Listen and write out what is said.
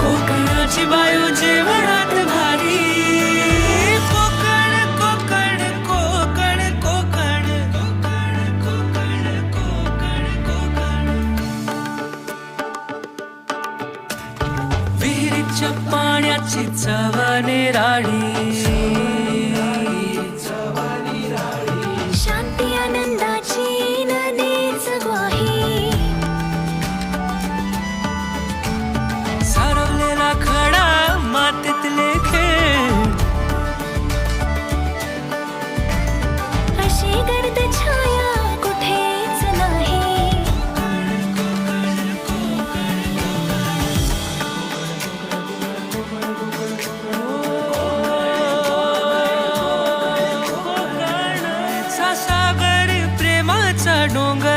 कोकणाची bio जेवणात कोकण कोकण कोकण कोकण कोकण कोकण पाण्याची चवाने राणी. நடுங்க